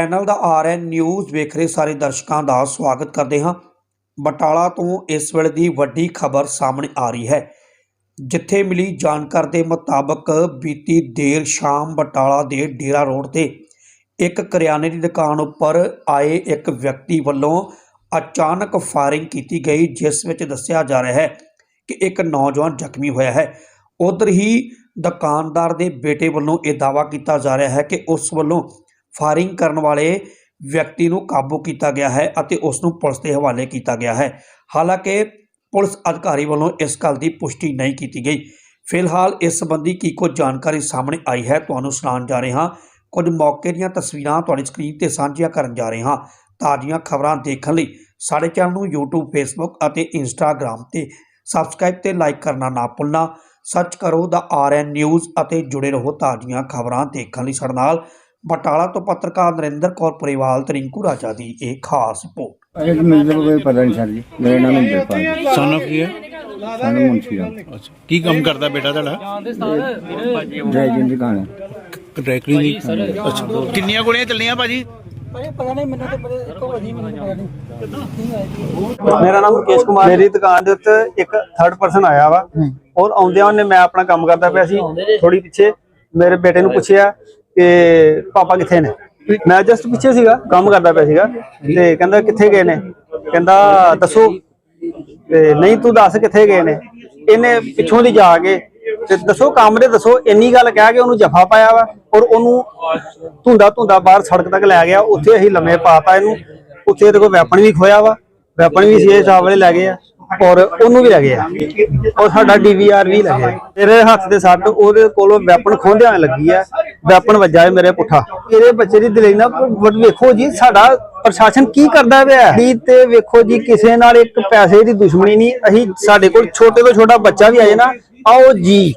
Channel ਦਾ RN news ਵੇਖ ਰਹੇ ਸਾਰੇ ਦਰਸ਼ਕਾਂ ਦਾ ਸਵਾਗਤ ਕਰਦੇ ਹਾਂ। ਬਟਾਲਾ ਤੋਂ ਇਸ ਵੇਲੇ ਦੀ ਵੱਡੀ ਖਬਰ ਸਾਹਮਣੇ ਆ ਰਹੀ ਹੈ। ਜਿੱਥੇ ਮਿਲੀ ਜਾਣਕਾਰੀ ਦੇ ਮੁਤਾਬਕ ਬੀਤੀ ਦੇਰ ਸ਼ਾਮ ਬਟਾਲਾ ਦੇ ਡੇਰਾ ਰੋਡ ਤੇ ਇੱਕ ਕਰਿਆਨੇ ਦੀ ਦੁਕਾਨ ਉੱਪਰ ਆਏ ਇੱਕ ਵਿਅਕਤੀ ਵੱਲੋਂ ਅਚਾਨਕ ਫਾਇਰਿੰਗ ਕੀਤੀ ਗਈ, ਜਿਸ ਵਿੱਚ ਦੱਸਿਆ ਜਾ ਰਿਹਾ ਹੈ ਕਿ ਇੱਕ ਨੌਜਵਾਨ ਜ਼ਖਮੀ ਹੋਇਆ ਹੈ। ਉਧਰ ਹੀ ਦੁਕਾਨਦਾਰ ਦੇ ਬੇਟੇ ਵੱਲੋਂ ਇਹ ਦਾਅਵਾ ਕੀਤਾ ਜਾ ਰਿਹਾ ਹੈ ਕਿ ਉਸ ਵੱਲੋਂ ਫਾਇਰਿੰਗ ਕਰਨ ਵਾਲੇ ਵਿਅਕਤੀ ਨੂੰ ਕਾਬੂ ਕੀਤਾ ਗਿਆ ਹੈ ਅਤੇ ਉਸ ਨੂੰ ਪੁਲਿਸ ਦੇ ਹਵਾਲੇ ਕੀਤਾ ਗਿਆ ਹੈ। ਹਾਲਾਂਕਿ ਪੁਲਿਸ ਅਧਿਕਾਰੀ ਵੱਲੋਂ ਇਸ ਗੱਲ ਦੀ ਪੁਸ਼ਟੀ ਨਹੀਂ ਕੀਤੀ ਗਈ। ਫਿਲਹਾਲ ਇਸ ਸੰਬੰਧੀ ਕੀ ਕੁਝ ਜਾਣਕਾਰੀ ਸਾਹਮਣੇ ਆਈ ਹੈ, ਤੁਹਾਨੂੰ ਸੁਣਾਉਣ ਜਾ ਰਹੇ ਹਾਂ। ਕੁਝ ਮੌਕੇ ਦੀਆਂ ਤਸਵੀਰਾਂ ਤੁਹਾਡੀ ਸਕਰੀਨ ਤੇ ਸਾਂਝੀਆਂ ਕਰਨ ਜਾ ਰਹੇ ਹਾਂ। ਤਾਜ਼ੀਆਂ ਖਬਰਾਂ ਦੇਖਣ ਲਈ ਸਾਡੇ ਚੈਨਲ ਨੂੰ YouTube, Facebook ਅਤੇ Instagram ਤੇ ਸਬਸਕ੍ਰਾਈਬ ਤੇ ਲਾਈਕ ਕਰਨਾ ਨਾ ਭੁੱਲਣਾ। ਸਰਚ ਕਰੋ ਦਾ ਆਰਐਨ ਨਿਊਜ਼ ਅਤੇ ਜੁੜੇ ਰਹੋ ਤਾਜ਼ੀਆਂ ਖਬਰਾਂ ਦੇਖਣ ਲਈ ਸਾਡੇ ਨਾਲ। ਬਟਾਲਾ ਤੋਂ ਪੱਤਰਕਾਰ ਨਰਿੰਦਰ ਕੌਰ ਪਰਿਵਾਲ ਤੇ ਰਿੰਕੂ ਰਾਜਾ ਦੀ ਇਹ ਖਾਸ ਰਿਪੋਰਟ। ਇਹ ਮੈਨੂੰ ਕੋਈ ਪਤਾ ਨਹੀਂ ਸਰ ਜੀ। ਮੇਰਾ ਨਾਮ ਇੰਦਰਪਾਲ ਜੀ। ਸਨ ਕੀ ਹੈ? ਸਾਨੂੰ ਮੁੰਸ਼ੀ ਅੱਛਾ ਕੀ ਕੰਮ ਕਰਦਾ ਬੇਟਾ ਤੁਹਾਡਾ? ਜੈ ਜੀ ਦੀ ਕਹਾਣੀ। ਡਾਇਰੈਕਟਰੀ ਦੀ ਅੱਛਾ ਕਿੰਨੀਆਂ ਗੋਲੀਆਂ ਚੱਲੀਆਂ ਭਾਜੀ? ਮੇਰਾ ਨਾਮ ਮੁਕੇਸ਼ ਕੁਮਾਰ ਮੇਰੀ ਦੁਕਾਨ ਦੇ ਉੱਤੇ ਇੱਕ ਥਰਡ ਪਰਸਨ ਆਇਆ ਵਾ। ਔਰ ਆਉਂਦਿਆਂ ਉਹਨੇ ਮੈਂ ਆਪਣਾ ਕੰਮ ਕਰਦਾ ਪਿਆ ਸੀ। ਥੋੜੀ ਪਿੱਛੇ ਮੇਰੇ ਬੇਟੇ ਨੂੰ ਪੁੱਛਿਆ ਕਿ ਪਾਪਾ ਕਿੱਥੇ ਨੇ? ਮੈਂ ਜਸਟ ਪਿੱਛੇ ਸੀਗਾ, ਕੰਮ ਕਰਦਾ ਪਿਆ ਸੀਗਾ, ਤੇ ਕਹਿੰਦਾ ਕਿੱਥੇ ਗਏ ਨੇ? ਕਹਿੰਦਾ, ਦੱਸੋ। ਤੇ ਨਹੀਂ, ਤੂੰ ਦੱਸ ਕਿੱਥੇ ਗਏ ਨੇ? ਇਹਨੇ ਪਿੱਛੋਂ ਦੀ ਜਾ ਕੇ ਤੇ ਦੱਸੋ, ਕੰਮ ਦੇ ਦੱਸੋ, ਇੰਨੀ ਗੱਲ ਕਹਿ ਕੇ ਉਹਨੂੰ ਜਫਾ ਪਾਇਆ ਵਾ ਔਰ ਉਹਨੂੰ ਧੁੰਦਾ ਧੁੰਦਾ ਬਾਹਰ ਸੜਕ ਤੱਕ ਲੈ ਗਿਆ। ਉੱਥੇ ਅਸੀਂ ਲੰਮੇ ਪਾਤਾ ਇਹਨੂੰ। ਉੱਥੇ ਇਹਦੇ ਕੋਲ ਵੈਪਨ ਵੀ ਖੋਇਆ ਵਾ। ਵੈਪਨ ਵੀ ਸੀਏ ਸਾਹਿਬ ਵਾਲੇ ਲੈ ਗਏ ਆ ਔਰ ਉਹਨੂੰ ਵੀ ਲੈ ਗਏ ਆ। ਔਰ ਸਾਡਾ ਡੀਵੀਆਰ ਵੀ ਲੈ ਗਏ ਮੇਰੇ ਹੱਥ ਦੇ ਸੱਟ, ਉਹਦੇ ਕੋਲੋਂ ਵੈਪਨ ਖੋਹਦਿਆਂ ਲੱਗੀ ਆ। ਵੈਪਨ ਵੱਜਾ ਹੈ ਮੇਰੇ ਪੁੱਠਾ। ਮੇਰੇ ਬੱਚੇ ਦੀ ਦਲੇਰੀ ਨਾ ਬਟ ਵੇਖੋ ਜੀ ਸਾਡਾ ਪ੍ਰਸ਼ਾਸਨ ਕੀ ਕਰਦਾ ਪਿਆ ਵੀ ਤੇ ਵੇਖੋ ਜੀ ਕਿਸੇ ਨਾਲ ਇੱਕ ਪੈਸੇ ਦੀ ਦੁਸ਼ਮਣੀ ਨਹੀਂ ਅਸੀਂ ਸਾਡੇ ਕੋਲ ਛੋਟੇ ਤੋਂ ਛੋਟਾ ਬੱਚਾ ਵੀ ਆ ਜਾਏ ਨਾ ਆਓ ਜੀ।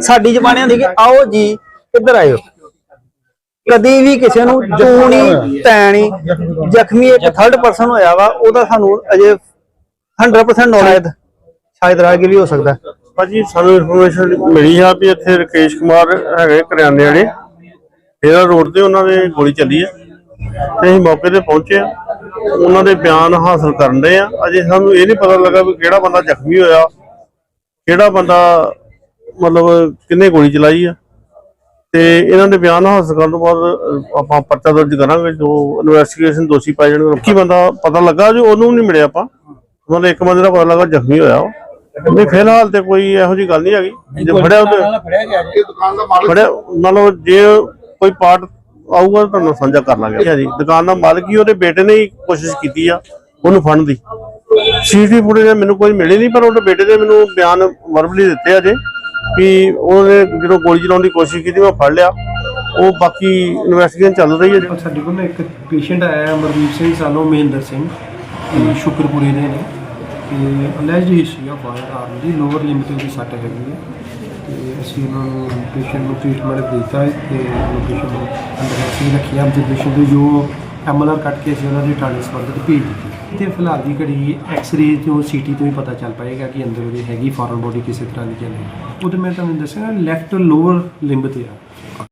ਸਾਡੀ ਜ਼ਬਾਨੇ ਹੁੰਦੀ ਕਿ ਆਓ ਜੀ ਇੱਧਰ ਆਇਓ। ਕਦੀ ਵੀ ਕਿਸੇ ਨੂੰ ਜੂਣੀ ਤੈਣੀ ਜ਼ਖਮੀ ਇੱਕ ਥਰਡ ਪਰਸਨ ਹੋਇਆ ਵਾ ਉਹਦਾ ਸਾਨੂੰ ਅਜੇ 100% ਨੌਲੇਜ ਸ਼ਾਇਦ ਰਾਹਗੀਰ ਵੀ ਹੋ ਸਕਦਾ। ਭਾਜੀ ਸਾਨੂੰ ਇਨਫੋਰਮੇਸ਼ਨ ਮਿਲੀ ਆ ਵੀ ਇੱਥੇ ਰਕੇਸ਼ ਕੁਮਾਰ ਹੈਗੇ ਕਰਿਆਨੇ ਵਾਲੇ। ਇਹਦਾ ਰੋਡ ਤੇ ਉਹਨਾਂ ਦੇ ਗੋਲੀ ਚੱਲੀ ਆ ਤੇ ਅਸੀਂ ਮੌਕੇ ਤੇ ਪਹੁੰਚੇ ਆ। ਉਹਨਾਂ ਦੇ ਬਿਆਨ ਹਾਸਲ ਕਰਨ ਦੇ ਆ। ਅਜੇ ਸਾਨੂੰ ਇਹ ਨਹੀਂ ਪਤਾ ਲੱਗਾ ਵੀ ਕਿਹੜਾ ਬੰਦਾ ਜ਼ਖਮੀ ਹੋਇਆ, ਕਿਹੜਾ ਬੰਦਾ ਮਤਲਬ ਕਿੰਨੇ ਗੋਲੀ ਚਲਾਈ ਆ। ਤੇ ਇਹਨਾਂ ਦੇ ਬਿਆਨ ਹਾਸਲ ਕਰਨ ਤੋਂ ਬਾਅਦ ਆਪਾਂ ਪਰਚਾ ਦਰਜ ਕਰਾਂਗੇ, ਜੋ ਇਨਵੈਸਟੀਗੇਸ਼ਨ ਦੋਸ਼ੀ ਪਾਏ ਜਾਣਗੇ। ਕੀ ਬੰਦਾ ਪਤਾ ਲੱਗਾ? ਜੋ ਉਹਨੂੰ ਨਹੀਂ ਮਿਲਿਆ ਆਪਾਂ। ਮਤਲਬ ਇੱਕ ਬੰਦੇ ਦਾ ਪਤਾ ਲੱਗਾ ਜ਼ਖਮੀ ਹੋਇਆ ਉਹ। ਨਹੀਂ ਫਿਲਹਾਲ ਤੇ ਕੋਈ ਇਹੋ ਜੀ ਗੱਲ ਨਹੀਂ ਹੈਗੀ। ਜੇ ਫੜਿਆ ਉਹਦੇ ਫੜਿਆ ਮਤਲਬ ਜੇ? ਕੋਈ ਪਾਰਟ ਆਊਗਾ ਤਾਂ ਤੁਹਾਨੂੰ ਸਾਂਝਾ ਕਰ ਲਾਂਗੇ। ਜੀ। ਦੁਕਾਨ ਦਾ ਮਾਲਕ ਹੀ ਉਹਦੇ ਬੇਟੇ ਨੇ ਹੀ ਕੋਸ਼ਿਸ਼ ਕੀਤੀ ਆ ਉਹਨੂੰ ਫੜਨ ਦੀ। ਸੀਟੀ ਫੁਟੇਜ ਮੈਨੂੰ ਕੋਈ ਮਿਲੀ ਨਹੀਂ ਪਰ ਉਹਦੇ ਬੇਟੇ ਨੇ ਮੈਨੂੰ ਬਿਆਨ ਵਰਬਲੀ ਦਿੱਤੇ ਆ ਜੇ ਕਿ ਉਹਨੇ ਜਦੋਂ ਗੋਲੀ ਚਲਾਉਣ ਦੀ ਕੋਸ਼ਿਸ਼ ਕੀਤੀ ਮੈਂ ਫੜ ਲਿਆ। ਉਹ ਬਾਕੀ ਇਨਵੈਸਟੀਗੇਸ਼ਨ ਚੱਲ ਰਹੀ ਹੈ ਜੀ। ਸਾਡੇ ਕੋਲ ਇੱਕ ਪੇਸ਼ੈਂਟ ਆਇਆ ਹੈ ਅਮਰਦੀਪ ਸਿੰਘ ਸਾਨੋ ਮਹਿੰਦਰ ਸਿੰਘ ਸ਼ੁਕਰਪੁਰੇ ਦੇ ਨੇ। ਤੇ ਅਲੈਜਡ ਹਿਸਟਰੀ ਆਫ ਫਾਇਰ ਆਰਮ ਦੀ, ਲੋਅਰ ਲਿਮਿਟ ਦੀ ਸੱਟ ਹੈਗੀ ਹੈ। ਤੇ ਅਸੀਂ ਉਹਨਾਂ ਨੂੰ ਪੇਸ਼ੈਂਟ ਨੂੰ ਟ੍ਰੀਟਮੈਂਟ ਦਿੱਤਾ ਹੈ ਤੇ ਲੋਕੇਸ਼ਨ ਨੂੰ ਅੰਦਰ ਅਸੀਂ ਰੱਖਿਆ। ਪੇਸ਼ੈਂਟ ਨੂੰ ਜੋ ਐਮਐਲਆਰ ਕੱਟ ਕੇ ਅਸੀਂ ਉਹਨਾਂ ਦੀ ਟ੍ਰਾਂਸਫਰ ਤੇ ਭੇਜ ਦਿੱਤੀ। ਤੇ ਫਿਲਹਾਲ ਦੀ ਘੜੀ ਐਕਸ-ਰੇ ਤੋਂ ਸੀਟੀ ਤੋਂ ਹੀ ਪਤਾ ਚੱਲ ਪਾਏਗਾ ਕਿ ਅੰਦਰ ਉਹਦੀ ਹੈਗੀ ਫੋਰਨ ਬੋਡੀ ਕਿਸੇ ਤਰ੍ਹਾਂ ਦੀ ਜਾਂ ਨਹੀਂ। ਉਹ ਤੇ ਮੈਂ ਤੁਹਾਨੂੰ ਦੱਸਿਆ ਲੈਫਟ ਲੋਅਰ ਲਿੰਬ ਤੇ ਆ।